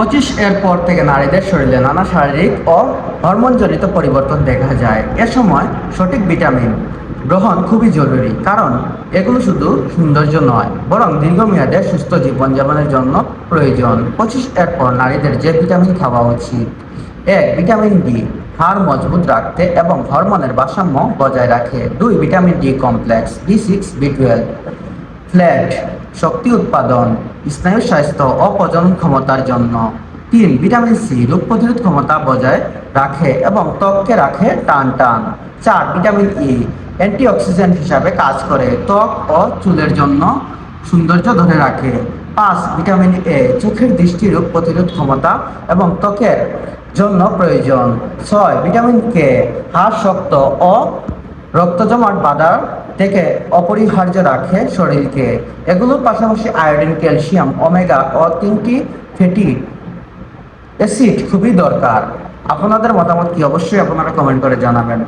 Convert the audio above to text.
পঁচিশ এর পর থেকে নারীদের শরীরে নানা শারীরিক ও হরমোনজনিত পরিবর্তন দেখা যায়। এ সময় সঠিক ভিটামিন গ্রহণ খুবই জরুরি, কারণ এগুলো শুধু সৌন্দর্য নয়, বরং দীর্ঘমেয়াদে সুস্থ জীবনযাপনের জন্য প্রয়োজন। পঁচিশ এর পর নারীদের যে ভিটামিন খাওয়া উচিত। এক, ভিটামিন ডি, হাড় মজবুত রাখতে এবং হরমোনের ভারসাম্য বজায় রাখে। দুই, vitamin D complex, B six, B twelve. Folate, শক্তি উৎপাদন, স্নায়ু স্বাস্থ্য ও ক্ষমতার জন্য। তিন, ভিটামিন সি, রোগ প্রতিরোধ ক্ষমতা বজায় রাখে এবং ত্বককে রাখে টান টান চার, ভিটামিন ই, অ্যান্টিঅক্সিডেন্ট হিসাবে কাজ করে ত্বক ও চুলের জন্য সৌন্দর্য ধরে রাখে। পাঁচ, ভিটামিন এ, চোখের দৃষ্টি রোগ প্রতিরোধ ক্ষমতা এবং ত্বকের জন্য প্রয়োজন। ছয়, ভিটামিন কে, হাড় শক্ত ও রক্ত জমাট বাঁধা থেকে অপরিহার্য রাখে শরীরকে। এগুলোর পাশাপাশি আয়োডিন, ক্যালসিয়াম অমেগা ও তিনটি ফ্যাটি অ্যাসিড খুবই দরকার। আপনাদের মতামত কি? অবশ্যই আপনারা কমেন্ট করে জানাবেন।